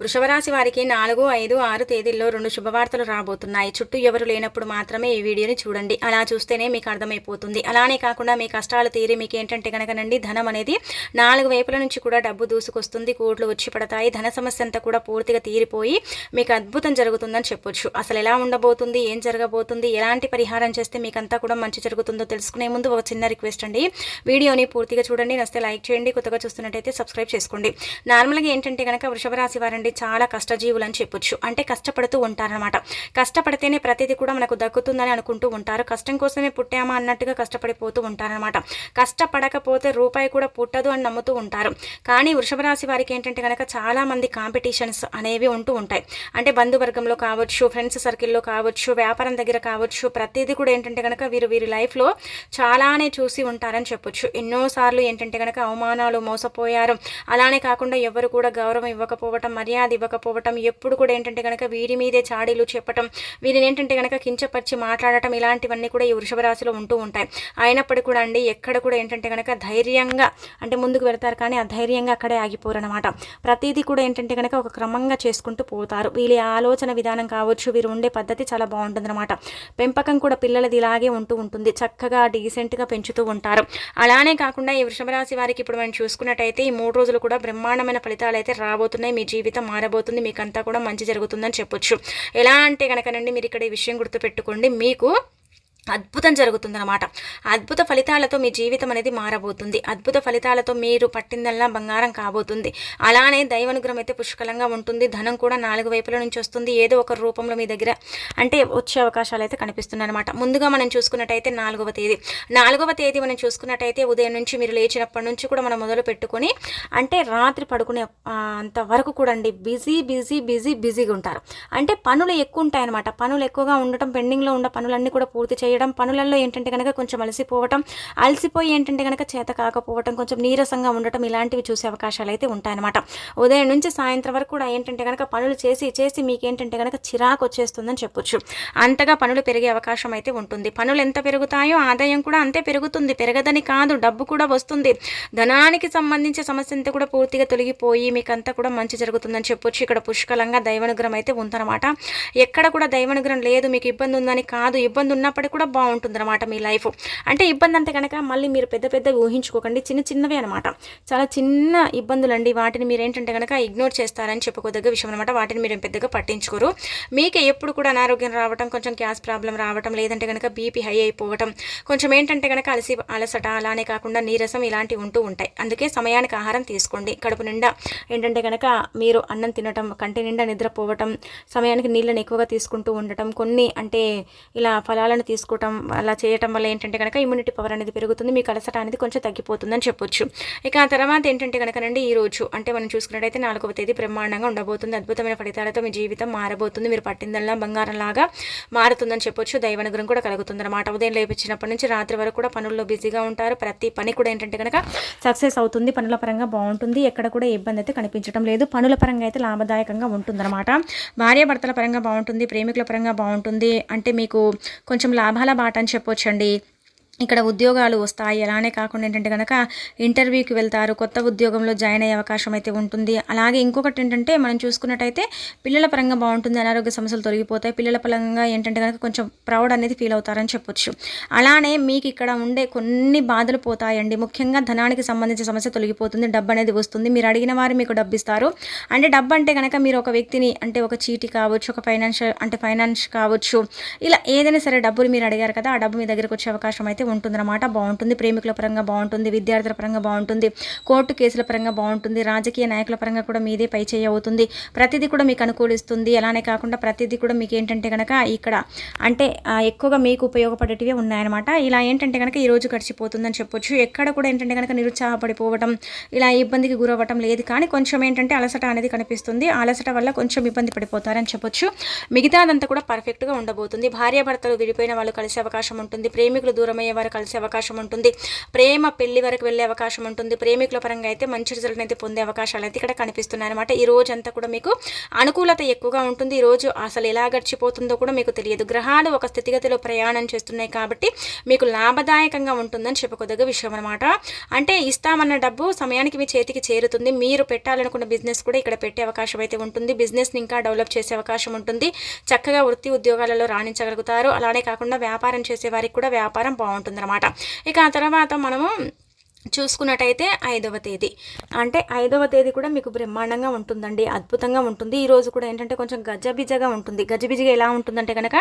వృషభరాశి వారికి నాలుగు ఐదు ఆరు తేదీల్లో రెండు శుభవార్తలు రాబోతున్నాయి. చుట్టూ ఎవరు లేనప్పుడు మాత్రమే ఈ వీడియోని చూడండి. అలా చూస్తేనే మీకు అర్థమైపోతుంది. అలానే కాకుండా మీ కష్టాలు తీరి మీకు ఏంటంటే కనుకనండి ధనం అనేది నాలుగు వైపుల నుంచి కూడా డబ్బు దూసుకొస్తుంది కోట్లు వచ్చి పడతాయి ధన సమస్య అంతా కూడా పూర్తిగా తీరిపోయి మీకు అద్భుతం జరుగుతుందని చెప్పొచ్చు. అసలు ఎలా ఉండబోతుంది ఏం జరగబోతుంది ఎలాంటి పరిహారం చేస్తే మీకంతా కూడా మంచి జరుగుతుందో తెలుసుకునే ముందు ఒక చిన్న రిక్వెస్ట్ అండి. వీడియోని పూర్తిగా చూడండి నస్తే లైక్ చేయండి కొత్తగా చూస్తున్నట్టయితే సబ్స్క్రైబ్ చేసుకోండి. నార్మల్గా ఏంటంటే కనుక వృషభరాశి వారిని అండి చాలా కష్టజీవులు అని చెప్పొచ్చు. అంటే కష్టపడుతూ ఉంటారనమాట కష్టపడితేనే ప్రతిదీ కూడా మనకు దక్కుతుందని అనుకుంటూ ఉంటారు. కష్టం కోసమే పుట్టామా అన్నట్టుగా కష్టపడిపోతూ ఉంటారనమాట కష్టపడకపోతే రూపాయి కూడా పుట్టదు అని నమ్ముతూ ఉంటారు. కానీ వృషభ రాశి వారికి ఏంటంటే కనుక చాలా మంది కాంపిటీషన్స్ అనేవి ఉంటూ ఉంటాయి. అంటే బంధువర్గంలో కావచ్చు ఫ్రెండ్స్ సర్కిల్లో కావచ్చు వ్యాపారం దగ్గర కావచ్చు ప్రతిదీ కూడా ఏంటంటే కనుక వీరు వీరి లైఫ్లో చాలానే చూసి ఉంటారని చెప్పొచ్చు. ఎన్నోసార్లు ఏంటంటే కనుక అవమానాలు మోసపోయారు. అలానే కాకుండా ఎవరు కూడా గౌరవం ఇవ్వకపోవటం మర్యాద ఇవ్వకపోవటం ఎప్పుడు కూడా ఏంటంటే కనుక వీరి మీదే చాడీలు చెప్పటం వీరిని ఏంటంటే కనుక కించపరిచి మాట్లాడటం ఇలాంటివన్నీ కూడా ఈ వృషభ రాశిలో ఉంటూ ఉంటాయి. అయినప్పటికీ కూడా అండి ఎక్కడ కూడా ఏంటంటే కనుక ధైర్యంగా అంటే ముందుకు వెళ్తారు కానీ ఆ ధైర్యంగా అక్కడే ఆగిపోరు అనమాట ప్రతిదీ కూడా ఏంటంటే కనుక ఒక క్రమంగా చేసుకుంటూ పోతారు. వీళ్ళ ఆలోచన విధానం కావచ్చు వీరు ఉండే పద్ధతి చాలా బాగుంటుందన్నమాట పెంపకం కూడా పిల్లలది ఇలాగే ఉంటూ ఉంటుంది. చక్కగా డీసెంట్గా పెంచుతూ ఉంటారు. అలానే కాకుండా ఈ వృషభ రాశి వారికి ఇప్పుడు మనం చూసుకున్నట్టయితే ఈ మూడు రోజులు కూడా బ్రహ్మాండమైన ఫలితాలు అయితే రాబోతున్నాయి మీ జీవితం మారబోతుంది మీకంతా కూడా మంచి జరుగుతుందని చెప్పొచ్చు. ఎలా అంటే కనుకనండి మీరు ఇక్కడ ఈ విషయం గుర్తుపెట్టుకోండి. మీకు అద్భుతం జరుగుతుందన్నమాట. అద్భుత ఫలితాలతో మీ జీవితం అనేది మారబోతుంది. అద్భుత ఫలితాలతో మీరు పట్టిందల్లా బంగారం కాబోతుంది. అలానే దైవానుగ్రహం అయితే పుష్కలంగా ఉంటుంది. ధనం కూడా నాలుగు వైపుల నుంచి వస్తుంది. ఏదో ఒక రూపంలో మీ దగ్గర అంటే వచ్చే అవకాశాలు అయితే కనిపిస్తున్నాయి అనమాట ముందుగా మనం చూసుకున్నట్టయితే నాలుగవ తేదీ. నాలుగవ తేదీ మనం చూసుకున్నట్టయితే ఉదయం నుంచి మీరు లేచినప్పటి నుంచి కూడా మనం మొదలు పెట్టుకొని అంటే రాత్రి పడుకునే అంతవరకు అంత వరకు కూడా అండి బిజీ బిజీ బిజీ బిజీగా ఉంటారు. అంటే పనులు ఎక్కువ ఉంటాయన్నమాట. పనులు ఎక్కువగా ఉండటం పెండింగ్లో ఉన్న పనులన్నీ కూడా పూర్తి చేయడం పనులలో ఏంటంటే కనుక కొంచెం అలసిపోవటం అలసిపోయి ఏంటంటే కనుక చేత కాకపోవటం కొంచెం నీరసంగా ఉండటం ఇలాంటివి చూసే అవకాశాలు అయితే ఉంటాయన్నమాట. ఉదయం నుంచి సాయంత్రం వరకు కూడా ఏంటంటే కనుక పనులు చేసి చేసి మీకు ఏంటంటే కనుక చిరాకు వచ్చేస్తుందని చెప్పొచ్చు. అంతగా పనులు పెరిగే అవకాశం అయితే ఉంటుంది. పనులు ఎంత పెరుగుతాయో ఆదాయం కూడా అంతే పెరుగుతుంది. పెరగదని కాదు డబ్బు కూడా వస్తుంది. ధనానికి సంబంధించిన సమస్య అంతా కూడా పూర్తిగా తొలగిపోయి మీకు అంతా కూడా మంచి జరుగుతుందని చెప్పొచ్చు. ఇక్కడ పుష్కలంగా దైవానుగ్రహం అయితే ఉందన్నమాట. ఎక్కడ కూడా దైవానుగ్రహం లేదు మీకు ఇబ్బంది ఉందని కాదు. ఇబ్బంది ఉన్నప్పటికీ కూడా బాగుంటుంది అనమాట మీ లైఫ్. అంటే ఇబ్బంది అంతే కనుక మళ్ళీ మీరు పెద్ద పెద్ద ఊహించుకోకండి చిన్న చిన్నవే అనమాట చాలా చిన్న ఇబ్బందులు అండి వాటిని మీరు ఏంటంటే కనుక ఇగ్నోర్ చేస్తారని చెప్పుకోదగ్గ విషయం అనమాట వాటిని మీరు పెద్దగా పట్టించుకోరు. మీకు ఎప్పుడు కూడా అనారోగ్యం రావటం కొంచెం గ్యాస్ ప్రాబ్లం రావటం లేదంటే కనుక బీపీ హై అయిపోవటం కొంచెం ఏంటంటే కనుక అలసి అలసట అలానే కాకుండా నీరసం ఇలాంటివి ఉంటూ ఉంటాయి. అందుకే సమయానికి ఆహారం తీసుకోండి. కడుపు నిండా ఏంటంటే కనుక మీరు అన్నం తినటం కంటి నిండా నిద్రపోవటం సమయానికి నీళ్ళని ఎక్కువగా తీసుకుంటూ ఉండటం కొన్ని అంటే ఇలా ఫలాలను చేసుకోవటం అలా చేయటం వల్ల ఏంటంటే కనుక ఇమ్యూనిటీ పవర్ అనేది పెరుగుతుంది మీకు అలసట అనేది కొంచెం తగ్గిపోతుందని చెప్పొచ్చు. ఇక ఆ తర్వాత ఏంటంటే కనుకనండి ఈ రోజు అంటే మనం చూసుకున్నట్టయితే నాలుగవ తేదీ బ్రహ్మాండంగా ఉండబోతుంది. అద్భుతమైన ఫలితాలతో మీ జీవితం మారబోతుంది. మీరు పట్టిందల్లా బంగారం లాగా మారుతుందని చెప్పొచ్చు. దైవానుగ్రహం కూడా కలుగుతుంది అనమాట ఉదయం లేపించినప్పటి నుంచి రాత్రి వరకు కూడా పనుల్లో బిజీగా ఉంటారు. ప్రతి పని కూడా ఏంటంటే కనుక సక్సెస్ అవుతుంది. పనుల పరంగా బాగుంటుంది. ఎక్కడ కూడా ఇబ్బంది అయితే కనిపించడం లేదు. పనుల పరంగా అయితే లాభదాయకంగా ఉంటుందన్నమాట. భార్యాభర్తల పరంగా బాగుంటుంది. ప్రేమికుల పరంగా బాగుంటుంది. అంటే మీకు కొంచెం లాభాలు బాట అని చెప్పొచ్చండి. ఇక్కడ ఉద్యోగాలు వస్తాయి. అలానే కాకుండా ఏంటంటే కనుక ఇంటర్వ్యూకి వెళ్తారు. కొత్త ఉద్యోగంలో జాయిన్ అయ్యే అవకాశం అయితే ఉంటుంది. అలాగే ఇంకొకటి ఏంటంటే మనం చూసుకున్నట్టయితే పిల్లల పరంగా బాగుంటుంది. అనారోగ్య సమస్యలు తొలగిపోతాయి. పిల్లల పరంగా ఏంటంటే కనుక కొంచెం ప్రౌడ్ అనేది ఫీల్ అవుతారని చెప్పొచ్చు. అలానే మీకు ఇక్కడ ఉండే కొన్ని బాధలు పోతాయండి. ముఖ్యంగా ధనానికి సంబంధించిన సమస్య తొలగిపోతుంది. డబ్బు అనేది వస్తుంది. మీరు అడిగిన వారు మీకు డబ్బు ఇస్తారు. అంటే డబ్బు అంటే కనుక మీరు ఒక వ్యక్తిని అంటే ఒక చీటీ కావచ్చు ఒక ఫైనాన్షియల్ అంటే ఫైనాన్స్ కావచ్చు ఇలా ఏదైనా సరే డబ్బులు మీరు అడిగారు కదా ఆ డబ్బు మీ దగ్గరకు వచ్చే అవకాశం అయితే ఉంటుందన్నమాట. బాగుంటుంది. ప్రేమికుల పరంగా బాగుంటుంది. విద్యార్థుల పరంగా బాగుంటుంది. కోర్టు కేసుల పరంగా బాగుంటుంది. రాజకీయ నాయకుల పరంగా కూడా మీదే పై చేయి అవుతుంది. ప్రతిదీ కూడా మీకు అనుకూలిస్తుంది. అలానే కాకుండా ప్రతిదీ కూడా మీకు ఏంటంటే కనుక ఇక్కడ అంటే ఎక్కువగా మీకు ఉపయోగపడేటివి ఉన్నాయన్నమాట. ఇలా ఏంటంటే కనుక ఈరోజు గడిచిపోతుందని చెప్పొచ్చు. ఎక్కడ కూడా ఏంటంటే కనుక నిరుత్సాహపడిపోవటం ఇలా ఇబ్బందికి గురవ్వటం లేదు. కానీ కొంచెం ఏంటంటే అలసట అనేది కనిపిస్తుంది. అలసట వల్ల కొంచెం ఇబ్బంది పడిపోతారని చెప్పొచ్చు. మిగతాదంతా కూడా పర్ఫెక్ట్గా ఉండబోతుంది. భార్యాభర్తలు విడిపోయిన వాళ్ళు కలిసే అవకాశం ఉంటుంది. ప్రేమికులు దూరమయ్యే వారు కలిసే అవకాశం ఉంటుంది. ప్రేమ పెళ్ళి వరకు వెళ్ళే అవకాశం ఉంటుంది. ప్రేమికుల పరంగా అయితే మంచి రిజల్ట్ అయితే పొందే అవకాశాలు అయితే ఇక్కడ కనిపిస్తున్నాయి అనమాట ఈ రోజు అంతా కూడా మీకు అనుకూలత ఎక్కువగా ఉంటుంది. ఈరోజు రోజు అసలు ఎలా గడిచిపోతుందో కూడా మీకు తెలియదు. గ్రహాలు ఒక స్థితిగతిలో ప్రయాణం చేస్తున్నాయి కాబట్టి మీకు లాభదాయకంగా ఉంటుందని చెప్పుకోదగ్గ విషయం అనమాట అంటే ఇస్తామన్న డబ్బు సమయానికి మీ చేతికి చేరుతుంది. మీరు పెట్టాలనుకున్న బిజినెస్ కూడా ఇక్కడ పెట్టే అవకాశం అయితే ఉంటుంది. బిజినెస్ని ఇంకా డెవలప్ చేసే అవకాశం ఉంటుంది. చక్కగా వృత్తి ఉద్యోగాలలో రాణించగలుగుతారు. అలానే కాకుండా వ్యాపారం చేసే వారికి కూడా వ్యాపారం బాగుంటుంది. ఉంటుందన్నమాట. ఇక ఆ తర్వాత మనము చూసుకున్నట్టయితే ఐదవ తేదీ. అంటే ఐదవ తేదీ కూడా మీకు బ్రహ్మాండంగా ఉంటుందండి అద్భుతంగా ఉంటుంది. ఈ రోజు కూడా ఏంటంటే కొంచెం గజబిజగా ఉంటుంది. గజబిజగా ఎలా ఉంటుందంటే కనుక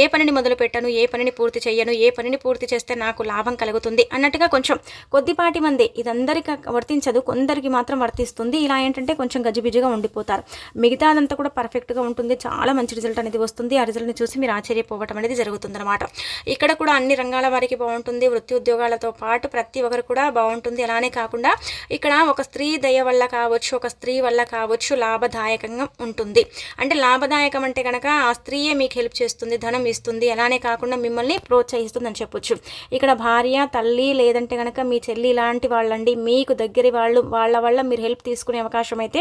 ఏ పనిని మొదలు పెట్టను ఏ పనిని పూర్తి చేయను ఏ పనిని పూర్తి చేస్తే నాకు లాభం కలుగుతుంది అన్నట్టుగా కొంచెం కొద్దిపాటి మంది ఇదందరికీ వర్తించదు కొందరికి మాత్రం వర్తిస్తుంది. ఇలా ఏంటంటే కొంచెం గజిబిజిగా ఉండిపోతారు. మిగతాదంతా కూడా పర్ఫెక్ట్గా ఉంటుంది. చాలా మంచి రిజల్ట్ అనేది వస్తుంది. ఆ రిజల్ట్ని చూసి మీరు ఆశ్చర్యపోవటం అనేది జరుగుతుందన్నమాట. ఇక్కడ కూడా అన్ని రంగాల వారికి బాగుంటుంది. వృత్తి ఉద్యోగాలతో పాటు ప్రతి ఒక్కరు కూడా బాగుంటుంది. అలానే కాకుండా ఇక్కడ ఒక స్త్రీ దయ వల్ల కావచ్చు ఒక స్త్రీ వల్ల కావచ్చు లాభదాయకంగా ఉంటుంది. అంటే లాభదాయకం అంటే కనుక ఆ స్త్రీయే మీకు హెల్ప్ చేస్తుంది ధనం ఇస్తుంది. అలానే కాకుండా మిమ్మల్ని ప్రోత్సహిస్తుంది అని చెప్పొచ్చు. ఇక్కడ భార్య తల్లి లేదంటే కనుక మీ చెల్లి ఇలాంటి వాళ్ళండి. మీకు దగ్గర వాళ్ళు వాళ్ళ వల్ల మీరు హెల్ప్ తీసుకునే అవకాశం అయితే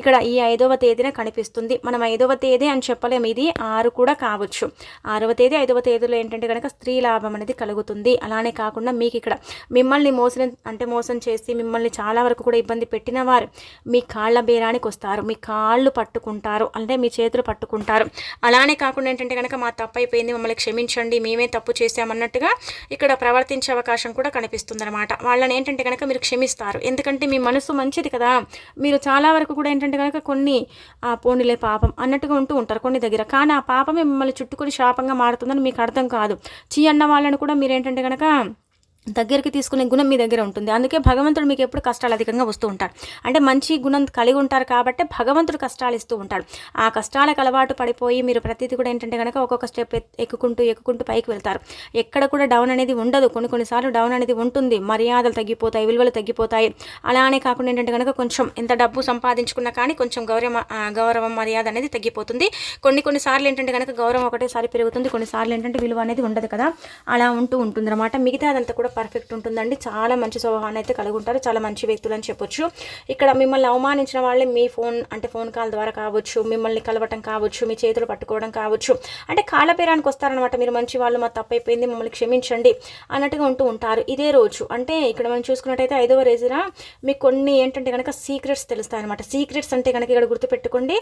ఇక్కడ ఈ ఐదవ తేదీన కనిపిస్తుంది. మనం ఐదవ తేదీ అని చెప్పలేము ఇది ఆరు కూడా కావచ్చు. ఆరవ తేదీ ఐదవ తేదీలో ఏంటంటే కనుక స్త్రీ లాభం అనేది కలుగుతుంది. అలానే కాకుండా మీకు ఇక్కడ మిమ్మల్ని మోసిన అంటే మోసం చేసి మిమ్మల్ని చాలా వరకు కూడా ఇబ్బంది పెట్టిన వారు మీ కాళ్ళ బేరానికి వస్తారు. మీ కాళ్ళు పట్టుకుంటారు. అంటే మీ చేతులు పట్టుకుంటారు. అలానే కాకుండా ఏంటంటే కనుక మా తప్పు అయిపోయింది మమ్మల్ని క్షమించండి మేమే తప్పు చేసామన్నట్టుగా ఇక్కడ ప్రవర్తించే అవకాశం కూడా కనిపిస్తుంది అనమాట వాళ్ళని ఏంటంటే కనుక మీరు క్షమిస్తారు. ఎందుకంటే మీ మనసు మంచిది కదా. మీరు చాలా వరకు కూడా ఏంటంటే కనుక కొన్ని ఆ పోనీలే పాపం అన్నట్టుగా ఉంటూ ఉంటారు కొన్ని దగ్గర. కానీ ఆ పాపమే మిమ్మల్ని చుట్టుకొని శాపంగా మారుతుందని మీకు అర్థం కాదు. చీ అన్న వాళ్ళని కూడా మీరు ఏంటంటే కనుక దగ్గరికి తీసుకునే గుణం మీ దగ్గర ఉంటుంది. అందుకే భగవంతుడు మీకు ఎప్పుడు కష్టాలు అధికంగా వస్తూ ఉంటాడు. అంటే మంచి గుణం కలిగి ఉంటారు కాబట్టి భగవంతుడు కష్టాలు ఇస్తూ ఉంటాడు. ఆ కష్టాలకు అలవాటు పడిపోయి మీరు ప్రతిదీ కూడా ఏంటంటే కనుక ఒక్కొక్క స్టెప్ ఎక్కుకుంటూ ఎక్కుకుంటూ పైకి వెళ్తారు. ఎక్కడ కూడా డౌన్ అనేది ఉండదు. కొన్ని కొన్నిసార్లు డౌన్ అనేది ఉంటుంది. మర్యాదలు తగ్గిపోతాయి విలువలు తగ్గిపోతాయి. అలానే కాకుండా ఏంటంటే కనుక కొంచెం ఎంత డబ్బు సంపాదించుకున్నా కానీ కొంచెం గౌరవం గౌరవం మర్యాద అనేది తగ్గిపోతుంది. కొన్ని కొన్నిసార్లు ఏంటంటే కనుక గౌరవం ఒకటేసారి పెరుగుతుంది. కొన్నిసార్లు ఏంటంటే విలువ అనేది ఉండదు కదా. అలా ఉంటూ ఉంటుంది అనమాట మిగతా అదంతా కూడా పర్ఫెక్ట్ ఉంటుందండి. చాలా మంచి స్వభావాన్ని అయితే కలిగి ఉంటారు. చాలా మంచి వ్యక్తులు అని చెప్పొచ్చు. ఇక్కడ మిమ్మల్ని అవమానించిన వాళ్ళే మీ ఫోన్ అంటే ఫోన్ కాల్ ద్వారా కావచ్చు మిమ్మల్ని కలవటం కావచ్చు మీ చేతులు పట్టుకోవడం కావచ్చు. అంటే కాళ్ళ పేరానికి వస్తారనమాట మీరు మంచి వాళ్ళు మా తప్పైపోయింది మమ్మల్ని క్షమించండి అన్నట్టుగా ఉంటూ ఉంటారు. ఇదే రోజు అంటే ఇక్కడ మనం చూసుకున్నట్టయితే ఐదవ రోజున మీకు కొన్ని ఏంటంటే కనుక సీక్రెట్స్ తెలుస్తాయి అనమాట సీక్రెట్స్ అంటే కనుక ఇక్కడ గుర్తుపెట్టుకోండి.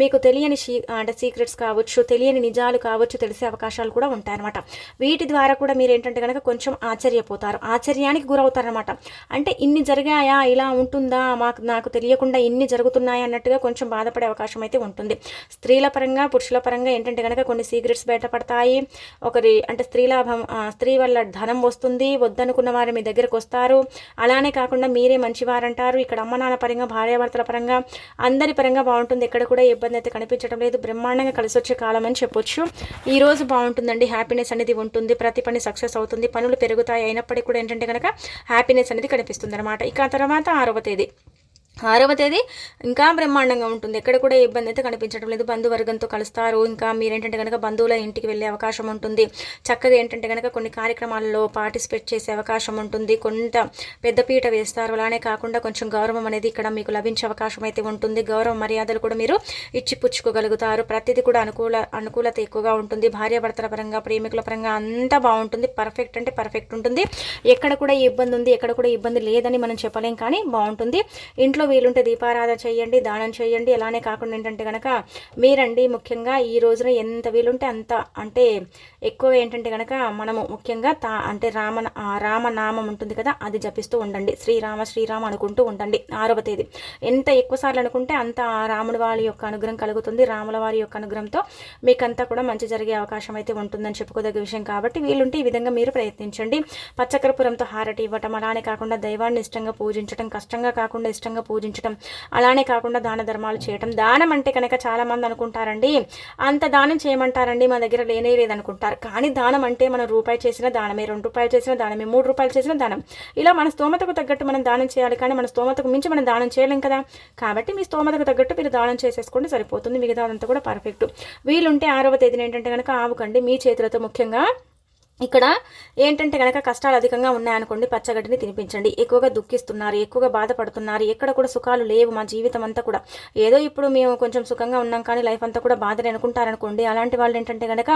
మీకు తెలియని అంటే సీక్రెట్స్ కావచ్చు తెలియని నిజాలు కావచ్చు తెలిసే అవకాశాలు కూడా ఉంటాయన్నమాట. వీటి ద్వారా కూడా మీరు ఏంటంటే కనుక కొంచెం ఆశ్చర్యపోతారు. గురవుతారు ఆశ్చర్యానికి గురవుతారనమాట అంటే ఇన్ని జరిగాయా ఇలా ఉంటుందా మాకు నాకు తెలియకుండా ఇన్ని జరుగుతున్నాయా అన్నట్టుగా కొంచెం బాధపడే అవకాశం అయితే ఉంటుంది. స్త్రీల పరంగా పురుషుల పరంగా ఏంటంటే కనుక కొన్ని సీక్రెట్స్ బయటపడతాయి. ఒకరి అంటే స్త్రీలాభం స్త్రీ వల్ల ధనం వస్తుంది వద్దనుకున్న వారు మీ దగ్గరకు వస్తారు. అలానే కాకుండా మీరే మంచివారంటారు. ఇక్కడ అమ్మ నాన్న పరంగా భార్యాభర్తల పరంగా అందరి పరంగా బాగుంటుంది. ఎక్కడ కూడా ఇబ్బంది అయితే కనిపించడం లేదు. బ్రహ్మాండంగా కలిసి వచ్చే కాలం అని చెప్పొచ్చు. ఈరోజు బాగుంటుందండి. హ్యాపీనెస్ అనేది ఉంటుంది. ప్రతి పని సక్సెస్ అవుతుంది. పనులు పెరుగుతాయి. అయినప్పటికీ కూడా ఏంటంటే కనుక హ్యాపీనెస్ అనేది కనిపిస్తుంది అనమాట ఇక తర్వాత ఆరవ తేదీ. ఆరవ తేదీ ఇంకా బ్రహ్మాండంగా ఉంటుంది. ఎక్కడ కూడా ఇబ్బంది అయితే కనిపించడం లేదు. బంధువర్గంతో కలుస్తారు. ఇంకా మీరేంటంటే కనుక బంధువుల ఇంటికి వెళ్ళే అవకాశం ఉంటుంది. చక్కగా ఏంటంటే కనుక కొన్ని కార్యక్రమాల్లో పార్టిసిపేట్ చేసే అవకాశం ఉంటుంది. కొంత పెద్దపీట వేస్తారు. అలానే కాకుండా కొంచెం గౌరవం అనేది ఇక్కడ మీకు లభించే అవకాశం అయితే ఉంటుంది. గౌరవ మర్యాదలు కూడా మీరు ఇచ్చిపుచ్చుకోగలుగుతారు. ప్రతిదీ కూడా అనుకూల అనుకూలత ఎక్కువగా ఉంటుంది. భార్యాభర్తల పరంగా ప్రేమికుల పరంగా అంతా బాగుంటుంది. పర్ఫెక్ట్ అంటే పర్ఫెక్ట్ ఉంటుంది. ఎక్కడ కూడా ఇబ్బంది ఉంది ఎక్కడ కూడా ఇబ్బంది లేదని మనం చెప్పలేం కానీ బాగుంటుంది. ఇంట్లో వీలుంటే దీపారాధన చేయండి దానం చేయండి. అలానే కాకుండా ఏంటంటే కనుక మీరండి ముఖ్యంగా ఈ రోజున ఎంత వీలుంటే అంత అంటే ఎక్కువ ఏంటంటే కనుక మనము ముఖ్యంగా తా అంటే రామ రామనామం ఉంటుంది కదా అది జపిస్తూ ఉండండి. శ్రీరామ శ్రీరామ అనుకుంటూ ఉండండి. ఆరవ తేదీ. ఎంత ఎక్కువ సార్లు అనుకుంటే అంత రాముడి వారి యొక్క అనుగ్రహం కలుగుతుంది. రాముల వారి యొక్క అనుగ్రహంతో మీకంతా కూడా మంచి జరిగే అవకాశం అయితే ఉంటుందని చెప్పుకోదగ్గ విషయం కాబట్టి వీలుంటే ఈ విధంగా మీరు ప్రయత్నించండి. పచ్చకర్పూరంతో హారటి ఇవ్వటం అలానే కాకుండా దైవాన్ని ఇష్టంగా పూజించడం కష్టంగా కాకుండా ఇష్టంగా పూజించడం అలానే కాకుండా దాన ధర్మాలు చేయటం. దానం అంటే కనుక చాలామంది అనుకుంటారండి అంత దానం చేయమంటారండి మా దగ్గర లేనే లేదనుకుంటారు. కానీ దానం అంటే మనం రూపాయి చేసిన దానమే రెండు రూపాయలు చేసిన దానమే మూడు రూపాయలు చేసిన దానం. ఇలా మన స్తోమతకు తగ్గట్టు మనం దానం చేయాలి. కానీ మన స్తోమతకు మించి మనం దానం చేయలేం కదా. కాబట్టి మీ స్తోమతకు తగ్గట్టు మీరు దానం చేసేసుకోండి సరిపోతుంది. మిగతా అదంతా కూడా పర్ఫెక్ట్. వీలుంటే ఆరవ తేదీన ఏంటంటే కనుక ఆవుకండి మీ చేతులతో ముఖ్యంగా ఇక్కడ ఏంటంటే కనుక కష్టాలు అధికంగా ఉన్నాయనుకోండి పచ్చగడ్డిని తినిపించండి. ఎక్కువగా దుఃఖిస్తున్నారు ఎక్కువగా బాధపడుతున్నారు. ఎక్కడ కూడా సుఖాలు లేవు మా జీవితం అంతా కూడా. ఏదో ఇప్పుడు మేము కొంచెం సుఖంగా ఉన్నాం కానీ లైఫ్ అంతా కూడా బాధలు అనుకుంటారనుకోండి. అలాంటి వాళ్ళు ఏంటంటే కనుక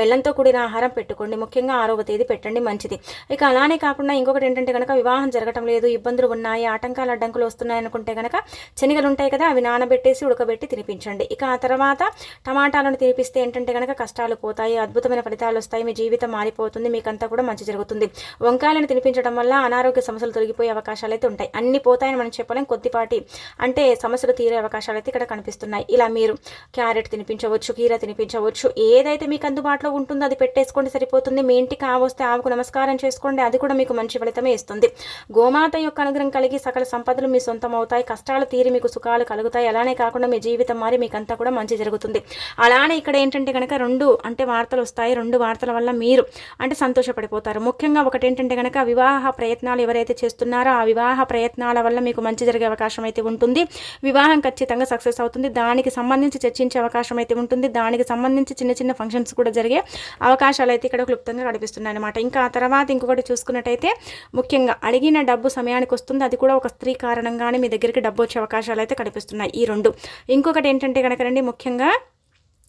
బెల్లంతో కూడిన ఆహారం పెట్టుకోండి. ముఖ్యంగా ఆరవ తేదీ పెట్టండి మంచిది. ఇక అలానే కాకుండా ఇంకొకటి ఏంటంటే కనుక వివాహం జరగటం లేదు ఇబ్బందులు ఉన్నాయి ఆటంకాలు అడ్డంకులు వస్తున్నాయి అనుకుంటే కనుక శనిగలు ఉంటాయి కదా అవి నానబెట్టేసి ఉడకబెట్టి తినిపించండి. ఇక ఆ తర్వాత టమాటాలను తినిపిస్తే ఏంటంటే కనుక కష్టాలు పోతాయి అద్భుతమైన ఫలితాలు వస్తాయి మీ జీవితం మారిపోతుంది. మీకు మీకంతా కూడా మంచి జరుగుతుంది. వంకాయలను తినిపించడం వల్ల అనారోగ్య సమస్యలు తొలగిపోయే అవకాశాలు అయితే ఉంటాయి. అన్ని పోతాయని మనం చెప్పలేం. కొద్దిపాటి అంటే సమస్యలు తీరే అవకాశాలు అయితే ఇక్కడ కనిపిస్తున్నాయి. ఇలా మీరు క్యారెట్ తినిపించవచ్చు కీర తినిపించవచ్చు. ఏదైతే మీకు అందుబాటులో ఉంటుందో అది పెట్టేసుకోండి సరిపోతుంది. మీ ఇంటికి ఆవొస్తే ఆవుకు నమస్కారం చేసుకోండి. అది కూడా మీకు మంచి ఫలితమే ఇస్తుంది. గోమాత యొక్క అనుగ్రహం కలిగి సకల సంపదలు మీ సొంతం అవుతాయి. కష్టాలు తీరి మీకు సుఖాలు కలుగుతాయి. అలానే కాకుండా మీ జీవితం మారి మీకంతా కూడా మంచి జరుగుతుంది. అలానే ఇక్కడ ఏంటంటే కనుక రెండు అంటే వార్తలు వస్తాయి. రెండు వార్తల వల్ల మీరు అంటే సంతోషపడిపోతారు. ముఖ్యంగా ఒకటి ఏంటంటే కనుక వివాహ ప్రయత్నాలు ఎవరైతే చేస్తున్నారో ఆ వివాహ ప్రయత్నాల వల్ల మీకు మంచి జరిగే అవకాశం అయితే ఉంటుంది. వివాహం ఖచ్చితంగా సక్సెస్ అవుతుంది. దానికి సంబంధించి చర్చించే అవకాశం అయితే ఉంటుంది. దానికి సంబంధించి చిన్న చిన్న ఫంక్షన్స్ కూడా జరిగే అవకాశాలు అయితే ఇక్కడ క్లుప్తంగా కనిపిస్తున్నాయి అనమాట ఇంకా ఆ తర్వాత ఇంకొకటి చూసుకున్నట్టయితే ముఖ్యంగా అడిగిన డబ్బు సమయానికి వస్తుంది. అది కూడా ఒక స్త్రీ కారణంగానే మీ దగ్గరికి డబ్బు వచ్చే అవకాశాలు అయితే కనిపిస్తున్నాయి. ఈ రెండు. ఇంకొకటి ఏంటంటే కనుక రండి ముఖ్యంగా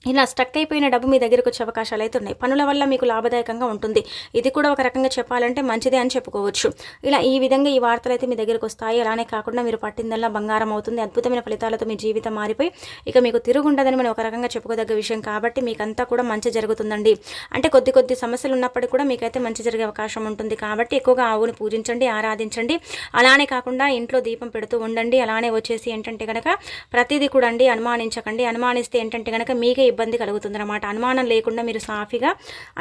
ఇలా స్టక్ అయిపోయిన డబ్బు మీ దగ్గరకు వచ్చే అవకాశాలు అయితే ఉన్నాయి. పనుల వల్ల మీకు లాభదాయకంగా ఉంటుంది. ఇది కూడా ఒక రకంగా చెప్పాలంటే మంచిదే అని చెప్పుకోవచ్చు. ఇలా ఈ విధంగా ఈ వార్తలు అయితే మీ దగ్గరకు వస్తాయి. అలానే కాకుండా మీరు పట్టిందల్లా బంగారం అవుతుంది. అద్భుతమైన ఫలితాలతో మీ జీవితం మారిపోయి ఇక మీకు తిరుగుండదని మనం ఒక రకంగా చెప్పుకోదగ్గ విషయం కాబట్టి మీకంతా కూడా మంచి జరుగుతుందండి. అంటే కొద్ది కొద్ది సమస్యలు ఉన్నప్పటికీ కూడా మీకైతే మంచి జరిగే అవకాశం ఉంటుంది కాబట్టి ఎక్కువగా ఆవుని పూజించండి ఆరాధించండి. అలానే కాకుండా ఇంట్లో దీపం పెడుతూ ఉండండి. అలానే వచ్చేసి ఏంటంటే కనుక ప్రతిదీ కూడా అండి అనుమానించకండి. అనుమానిస్తే ఏంటంటే కనుక మీకే ఇబ్బంది కలుగుతుందనమాట అనుమానం లేకుండా మీరు సాఫీగా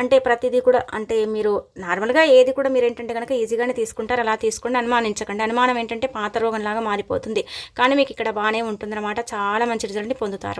అంటే ప్రతిదీ కూడా అంటే మీరు నార్మల్గా ఏది కూడా మీరు ఏంటంటే కనుక ఈజీగానే తీసుకుంటారు. అలా తీసుకోండి అనుమానించకండి. అనుమానం ఏంటంటే పాత రోగంలాగా మారిపోతుంది. కానీ మీకు ఇక్కడ బాగానే ఉంటుందన్నమాట. చాలా మంచి రిజల్ట్ని పొందుతారు.